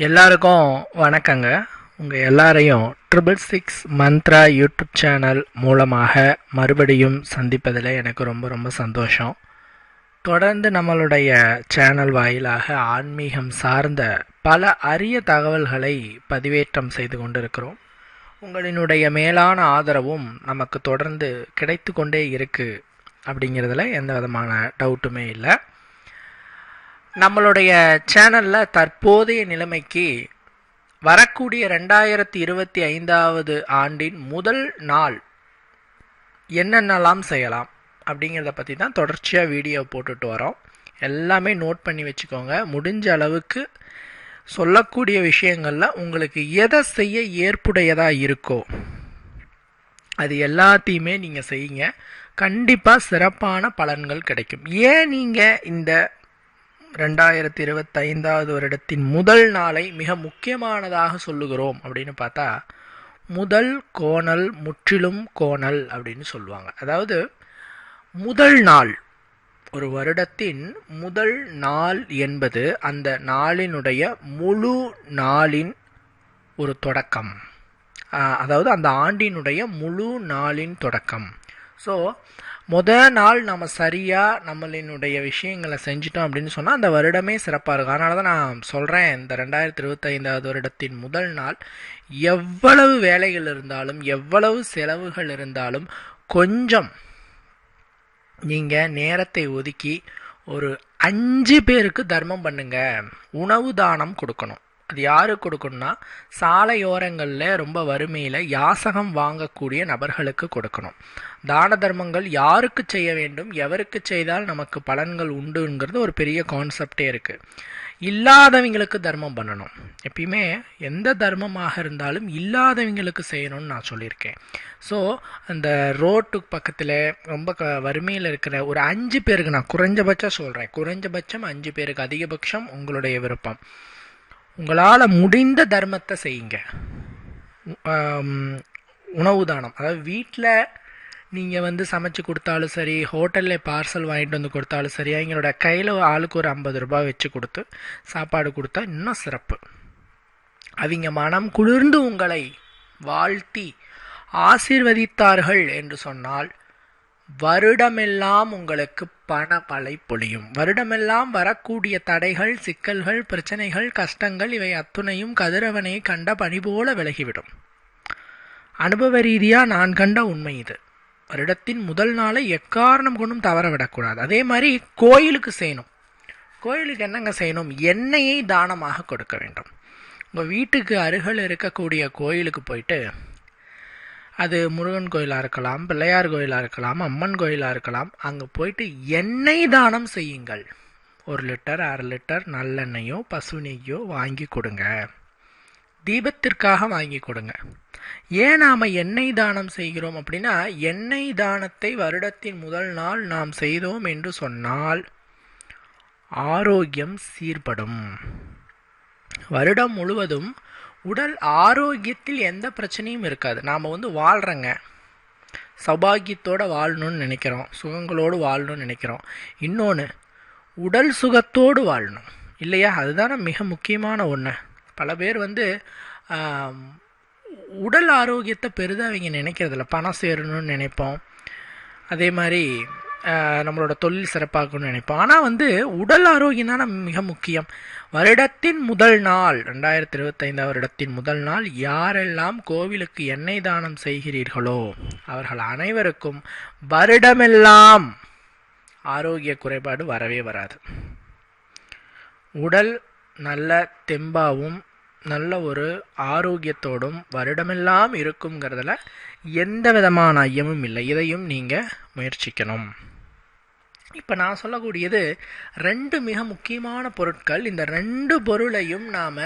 எல்லாருக்கும் வணக்கங்க. உங்கள் எல்லாரையும் triple six Mantra YouTube channel மூலமாக மறுபடியும் சந்திப்பதில் எனக்கு ரொம்ப ரொம்ப சந்தோஷம். தொடர்ந்து நம்மளுடைய சேனல் வாயிலாக ஆன்மீகம் சார்ந்த பல அரிய தகவல்களை பதிவேற்றம் செய்து கொண்டிருக்கிறோம். உங்களினுடைய மேலான ஆதரவும் நமக்கு தொடர்ந்து கிடைத்து கொண்டே இருக்குது அப்படிங்கிறதுல எந்த விதமான டவுட்டுமே இல்லை. நம்மளுடைய சேனலில் தற்போதைய நிலைமைக்கு வரக்கூடிய ரெண்டாயிரத்தி இருபத்தி ஐந்தாவது ஆண்டின் முதல் நாள் என்னென்னலாம் செய்யலாம் அப்படிங்கிறத பற்றி தான் தொடர்ச்சியாக வீடியோ போட்டுட்டு வரோம். எல்லாமே நோட் பண்ணி வச்சுக்கோங்க. முடிஞ்ச அளவுக்கு சொல்லக்கூடிய விஷயங்களில் உங்களுக்கு எதை செய்ய ஏற்புடையதாக இருக்கோ அது எல்லாத்தையுமே நீங்கள் செய்யுங்க. கண்டிப்பாக சிறப்பான பலன்கள் கிடைக்கும். ஏன் நீங்கள் இந்த ரெண்டாயிரத்தி இருபத்தைந்தாவது வருடத்தின் முதல் நாளை மிக முக்கியமானதாக சொல்லுகிறோம் அப்படின்னு பார்த்தா முதல் கோணல் முற்றிலும் கோணல் அப்படின்னு சொல்லுவாங்க. அதாவது முதல் நாள் ஒரு வருடத்தின் முதல் நாள் என்பது அந்த நாளினுடைய முழு நாளின் ஒரு தொடக்கம். அதாவது அந்த ஆண்டினுடைய முழு நாளின் தொடக்கம். ஸோ முத நாள் நம்ம சரியாக நம்மளினுடைய விஷயங்களை செஞ்சிட்டோம் அப்படின்னு சொன்னால் அந்த வருடமே சிறப்பாக இருக்கும். அதனால தான் நான் சொல்கிறேன் இந்த ரெண்டாயிரத்தி இருபத்தைந்தாவது வருடத்தின் முதல் நாள் எவ்வளவு வேலைகள் இருந்தாலும் எவ்வளவு செலவுகள் இருந்தாலும் கொஞ்சம் நீங்கள் நேரத்தை ஒதுக்கி ஒரு அஞ்சு பேருக்கு தர்மம் பண்ணுங்கள் உணவு தானம் கொடுக்கணும். அது யாருக்கு கொடுக்கணும்னா சாலையோரங்களில் ரொம்ப வறுமையில் யாசகம் வாங்கக்கூடிய நபர்களுக்கு கொடுக்கணும். தான தர்மங்கள் யாருக்கு செய்ய வேண்டும் எவருக்கு செய்தால் நமக்கு பலன்கள் உண்டுங்கிறது ஒரு பெரிய கான்செப்டே இருக்குது இல்லாதவங்களுக்கு தர்மம் பண்ணணும். எப்பயுமே எந்த தர்மமாக இருந்தாலும் இல்லாதவங்களுக்கு செய்யணும்னு நான் சொல்லியிருக்கேன். ஸோ அந்த ரோட்டு பக்கத்தில் ரொம்ப க வறுமையில் இருக்கிற ஒரு அஞ்சு பேருக்கு நான் குறைஞ்சபட்சம் சொல்கிறேன் குறைஞ்சபட்சம் அஞ்சு பேருக்கு அதிகபட்சம் உங்களுடைய விருப்பம். உங்களால் முடிந்த தர்மத்தை செய்யுங்க. உணவு தானம். அதாவது வீட்டில் நீங்கள் வந்து சமைச்சு கொடுத்தாலும் சரி ஹோட்டலில் பார்சல் வாங்கிட்டு வந்து கொடுத்தாலும் சரி எங்களோட கையில் ஆளுக்கு ஒரு ஐம்பது ரூபாய் வச்சு கொடுத்து சாப்பாடு கொடுத்தா இன்னும் சிறப்பு. அவங்க மனம் குளிர்ந்து உங்களை வாழ்த்தி ஆசீர்வதித்தார்கள் என்று சொன்னால் வருடமெல்லாம் உங்களுக்கு பண பலை பொழியும். வருடமெல்லாம் வரக்கூடிய தடைகள் சிக்கல்கள் பிரச்சனைகள் கஷ்டங்கள் இவை அத்துணையும் கதிரவனை கண்ட பணி போல விலகிவிடும். அனுபவ ரீதியாக நான் கண்ட உண்மை இது. வருடத்தின் முதல் நாளை எக்காரணம் கொண்டும் தவற விடக்கூடாது அதே மாதிரி கோயிலுக்கு செய்யணும். கோயிலுக்கு என்னங்க செய்யணும்? எண்ணெயை தானமாக கொடுக்க வேண்டும். உங்கள் வீட்டுக்கு அருகில் இருக்கக்கூடிய கோயிலுக்கு போயிட்டு அது முருகன் கோயிலாக இருக்கலாம் பிள்ளையார் கோயிலாக இருக்கலாம் அம்மன் கோயிலாக இருக்கலாம் அங்கே போயிட்டு எண்ணெய் தானம் செய்யுங்கள். ஒரு லிட்டர் அரை லிட்டர் நல்லெண்ணெயோ பசு நெய்யோ வாங்கி கொடுங்க. தீபத்திற்காக வாங்கி கொடுங்க. ஏன் நாம் எண்ணெய் தானம் செய்கிறோம் அப்படின்னா எண்ணெய் தானத்தை வருடத்தின் முதல் நாள் நாம் செய்தோம் என்று சொன்னால் ஆரோக்கியம் சீர்படும். வருடம் முழுவதும் உடல் ஆரோக்கியத்தில் எந்த பிரச்சனையும் இருக்காது. நாம் வந்து வாழ்கிறோங்க சௌபாகியத்தோடு வாழணும்னு நினைக்கிறோம். சுகங்களோடு வாழணும்னு நினைக்கிறோம். இன்னொன்று உடல் சுகத்தோடு வாழணும். இல்லையா? அதுதானே மிக முக்கியமான ஒன்று பல பேர் வந்து உடல் ஆரோக்கியத்தை பெரிதாக அவங்க நினைக்கிறதில்ல. பணம் சேரணும்னு நினைப்போம். அதே மாதிரி நம்மளோட தொழில் சிறப்பாகணும்னு நினைப்போம். ஆனால் வந்து உடல் ஆரோக்கியம் தான் மிக முக்கியம். வருடத்தின் முதல் நாள் ரெண்டாயிரத்தி இருபத்தைந்து வருடத்தின் முதல் நாள் யாரெல்லாம் கோவிலுக்கு எண்ணெய் தானம் செய்கிறீர்களோ அவர்கள் அனைவருக்கும் வருடமெல்லாம் ஆரோக்கிய குறைபாடு வரவே வராது. உடல் நல்ல தெம்பாவும் நல்ல ஒரு ஆரோக்கியத்தோடும் வருடமெல்லாம் இருக்குங்கிறதுல எந்த விதமான ஐயமும் இல்லை. இதையும் நீங்கள் முயற்சிக்கணும். இப்போ நான் சொல்லக்கூடியது ரெண்டு மிக முக்கியமான பொருட்கள். இந்த ரெண்டு பொருளையும் நாம்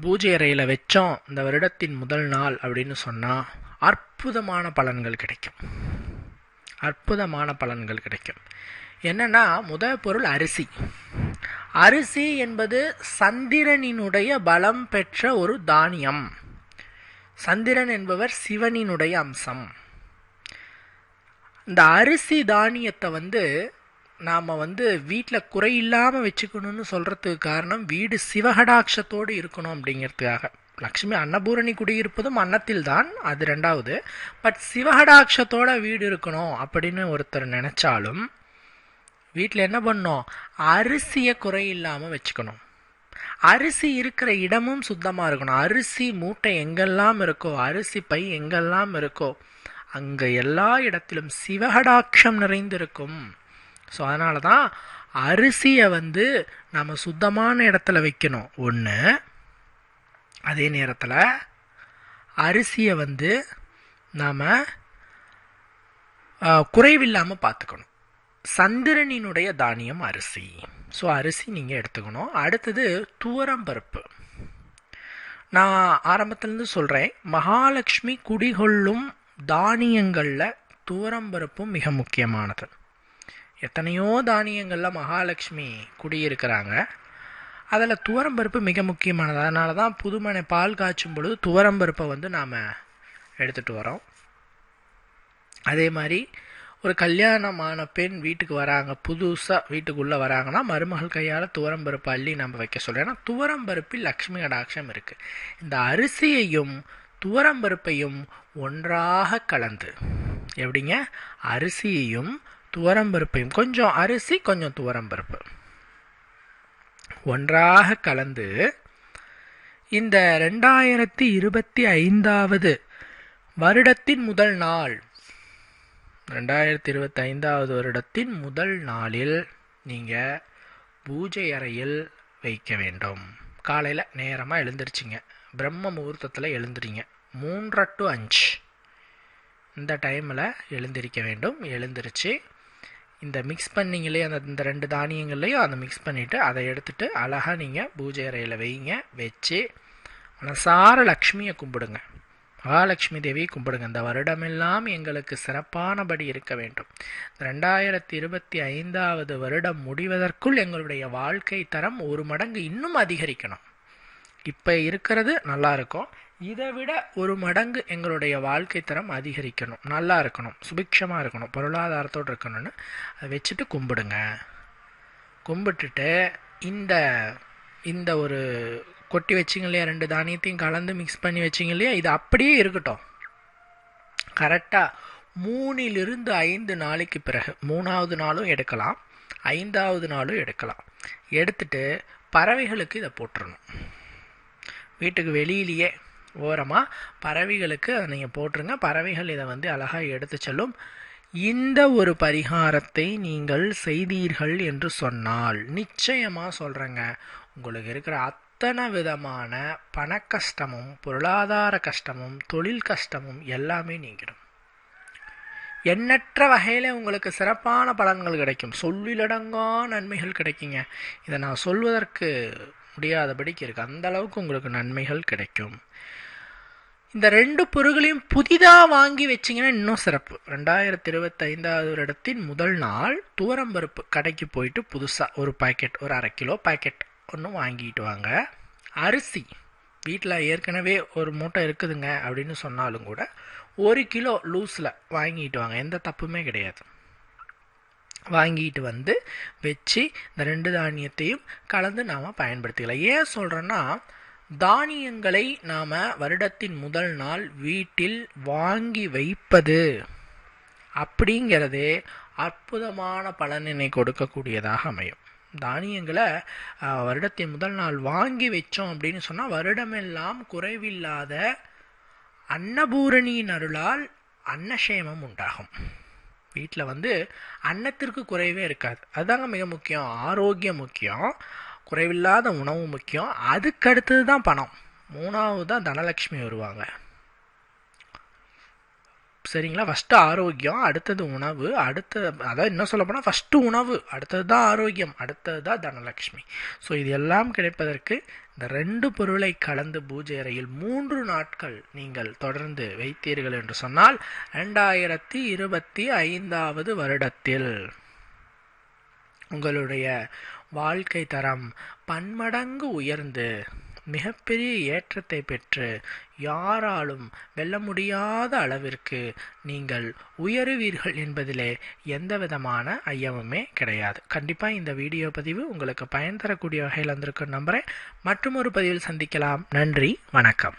பூஜை அறையில் வச்சோம். இந்த வருடத்தின் முதல் நாள் அப்படின்னு சொன்னால் அற்புதமான பலன்கள் கிடைக்கும். அற்புதமான பலன்கள் கிடைக்கும். என்னன்னா முதல் பொருள் அரிசி. அரிசி என்பது சந்திரனினுடைய பலம் பெற்ற ஒரு தானியம். சந்திரன் என்பவர் சிவனினுடைய அம்சம். இந்த அரிசி தானியத்தை வந்து நாம் வந்து வீட்டில் குறை இல்லாமல் வச்சுக்கணும்னு சொல்கிறதுக்கு காரணம் வீடு சிவகடாட்சத்தோடு இருக்கணும் அப்படிங்கிறதுக்காக. லக்ஷ்மி அன்னபூரணி குடியிருப்பதும் அன்னத்தில் தான் அது ரெண்டாவது. பட் சிவகடாட்சத்தோட வீடு இருக்கணும் அப்படின்னு ஒருத்தர் நினச்சாலும் வீட்டில் என்ன பண்ணோம் அரிசியை குறை இல்லாமல் வச்சுக்கணும். அரிசி இருக்கிற இடமும் சுத்தமாக இருக்கணும். அரிசி மூட்டை எங்கெல்லாம் இருக்கோ அரிசி பை எங்கெல்லாம் இருக்கோ அங்கே எல்லா இடத்திலும் சிவகடாட்சம் நிறைந்திருக்கும். ஸோ அதனால தான் அரிசியை வந்து நம்ம சுத்தமான இடத்துல வைக்கணும். ஒன்று அதே நேரத்தில் அரிசியை வந்து நாம் குறைவில்லாமல் பார்த்துக்கணும். சந்திரனினுடைய தானியம் அரிசி. ஸோ அரிசி நீங்கள் எடுத்துக்கணும். அடுத்தது துவரம்பருப்பு நான் ஆரம்பத்துலேருந்து சொல்கிறேன் மகாலட்சுமி குடிகொள்ளும் தானியங்களில் துவரம்பருப்பும் மிக முக்கியமானது. எத்தனையோ தானியங்களில் மகாலட்சுமி குடியிருக்கிறாங்க. அதில் துவரம்பருப்பு மிக முக்கியமானது. அதனால தான் புதுமனை பால் காய்ச்சும் பொழுது துவரம்பருப்பை வந்து நாம் எடுத்துகிட்டு வரோம். அதே மாதிரி ஒரு கல்யாணமான பெண் வீட்டுக்கு வராங்க புதுசாக வீட்டுக்குள்ளே வராங்கன்னா மருமகள் கையால் துவரம்பருப்பு அள்ளி நம்ம வைக்க சொல்கிறோம் ஏன்னா துவரம்பருப்பில் லக்ஷ்மி கடாட்சம் இருக்குது இந்த அரிசியையும் துவரம்பருப்பையும் ஒன்றாக கலந்து. எப்படிங்க? அரிசியையும் துவரம்பருப்பையும். கொஞ்சம் அரிசி கொஞ்சம் துவரம்பருப்பு. ஒன்றாக கலந்து இந்த ரெண்டாயிரத்தி இருபத்தி ஐந்தாவது வருடத்தின் முதல் நாள் ரெண்டாயிரத்தி இருபத்தி ஐந்தாவது வருடத்தின் முதல் நாளில் நீங்கள் பூஜை அறையில் வைக்க வேண்டும். காலையில் நேரமாக எழுந்திருச்சிங்க. பிரம்ம முகூர்த்தத்தில் எழுந்துறீங்க மூன்றரை டு அஞ்சு. இந்த டைமில் எழுந்திருக்க வேண்டும். எழுந்திருச்சு இந்த மிக்ஸ் பண்ணிங்களே அந்த இந்த ரெண்டு தானியங்கள்லையும் அதை மிக்ஸ் பண்ணிவிட்டு அதை எடுத்துகிட்டு அழகாக நீங்கள் பூஜை அறையில் வைங்க வச்சு மனசார லக்ஷ்மியை கும்பிடுங்க. மகாலட்சுமி தேவியை கும்பிடுங்க. இந்த வருடமெல்லாம் எங்களுக்கு சிறப்பானபடி இருக்க வேண்டும். ரெண்டாயிரத்தி இருபத்தி ஐந்தாவது வருடம் முடிவதற்குள் எங்களுடைய வாழ்க்கை தரம் ஒரு மடங்கு இன்னும் அதிகரிக்கணும். இப்போ இருக்கிறது நல்லா இருக்கும். இதை விட ஒரு மடங்கு எங்களுடைய வாழ்க்கை தரம் அதிகரிக்கணும். நல்லா இருக்கணும். சுபிக்ஷமாக இருக்கணும். பொருளாதாரத்தோடு இருக்கணும்னு அதை வச்சுட்டு கும்பிடுங்க. கும்பிட்டுட்டு இந்த இந்த ஒரு கொட்டி வச்சிங்க இல்லையா ரெண்டு தானியத்தையும் கலந்து மிக்ஸ் பண்ணி வச்சிங்க இல்லையா இது அப்படியே இருக்கட்டும். கரெக்டாக மூணிலிருந்து ஐந்து நாளைக்கு பிறகு மூணாவது நாளும் எடுக்கலாம் ஐந்தாவது நாளும் எடுக்கலாம். எடுத்துட்டு பறவைகளுக்கு இதை போட்டுறணும். வீட்டுக்கு வெளியிலேயே ஓரமாக பறவைகளுக்கு அதை நீங்கள் போட்டுருங்க. பறவைகள் இதை வந்து அழகாக எடுத்து செல்லும். இந்த ஒரு பரிகாரத்தை நீங்கள் செய்தீர்கள் என்று சொன்னால் நிச்சயமாக சொல்கிறேங்க உங்களுக்கு இருக்கிற அத்தனை விதமான பண கஷ்டமும் பொருளாதார கஷ்டமும் தொழில் கஷ்டமும் எல்லாமே நீங்கிடும். எண்ணற்ற வகையில் உங்களுக்கு சிறப்பான பலன்கள் கிடைக்கும். சொல்லிலடங்கா நன்மைகள் கிடைக்குங்க. இதை நான் சொல்வதற்கு முடியாதபடிக்கு இருக்குது அந்த அளவுக்கு உங்களுக்கு நன்மைகள் கிடைக்கும். இந்த ரெண்டு பொருள்களையும் புதிதாக வாங்கி வச்சிங்கன்னா இன்னும் சிறப்பு. ரெண்டாயிரத்தி இருபத்தைந்தாவது வருடத்தின் முதல் நாள் துவரம்பருப்பு கடைக்கு போயிட்டு புதுசாக ஒரு பாக்கெட் ஒரு அரை கிலோ பாக்கெட் ஒன்று வாங்கிட்டு வாங்க. அரிசி வீட்டில் ஏற்கனவே ஒரு மூட்டை இருக்குதுங்க அப்படின்னு சொன்னாலும் கூட ஒரு கிலோ லூஸில் வாங்கிட்டு வாங்க. எந்த தப்புமே கிடையாது. வாங்கிட்டு வந்து வச்சு இந்த ரெண்டு தானியத்தையும் கலந்து நாம் பயன்படுத்திக்கலாம். ஏன் சொல்கிறேன்னா தானியங்களை நாம் வருடத்தின் முதல் நாள் வீட்டில் வாங்கி வைப்பது அப்படிங்கிறது அற்புதமான பலனினை கொடுக்கக்கூடியதாக அமையும். தானியங்களை வருடத்தின் முதல் நாள் வாங்கி வச்சோம் அப்படின்னு சொன்னால் வருடமெல்லாம் குறைவில்லாத அன்னபூரணியின் அருளால் அன்னசேமம் உண்டாகும். வீட்டில் வந்து அன்னத்திற்கு குறைவே இருக்காது. அதுதாங்க மிக முக்கியம். ஆரோக்கியம் முக்கியம். குறைவில்லாத உணவு முக்கியம். அதுக்கு அடுத்தது தான் பணம். மூணாவது தான் தனலட்சுமி வருவாங்க. சரிங்களா? ஃபஸ்ட்டு ஆரோக்கியம் அடுத்தது உணவு அடுத்த அதாவது என்ன சொல்ல போனால் ஃபஸ்ட்டு உணவு அடுத்தது தான் ஆரோக்கியம் அடுத்தது தான் தனலக்ஷ்மி ஸோ இது எல்லாம் கிடைப்பதற்கு இந்த ரெண்டு பொருளை கலந்து பூஜை அறையில் மூன்று நாட்கள் நீங்கள் தொடர்ந்து வைத்தீர்கள் என்று சொன்னால் ரெண்டாயிரத்தி இருபத்தி ஐந்தாவது வருடத்தில் உங்களுடைய வாழ்க்கை தரம் பன்மடங்கு உயர்ந்து மிகப்பெரிய ஏற்றத்தை பெற்று யாராலும் வெல்ல முடியாத அளவிற்கு நீங்கள் உயருவீர்கள் என்பதிலே எந்த விதமான ஐயமுமே கிடையாது. கண்டிப்பாக இந்த வீடியோ பதிவு உங்களுக்கு பயன் தரக்கூடிய வகையில் வந்திருக்கும் நம்புகிறேன் மற்றும் ஒரு பதிவில் சந்திக்கலாம். நன்றி வணக்கம்.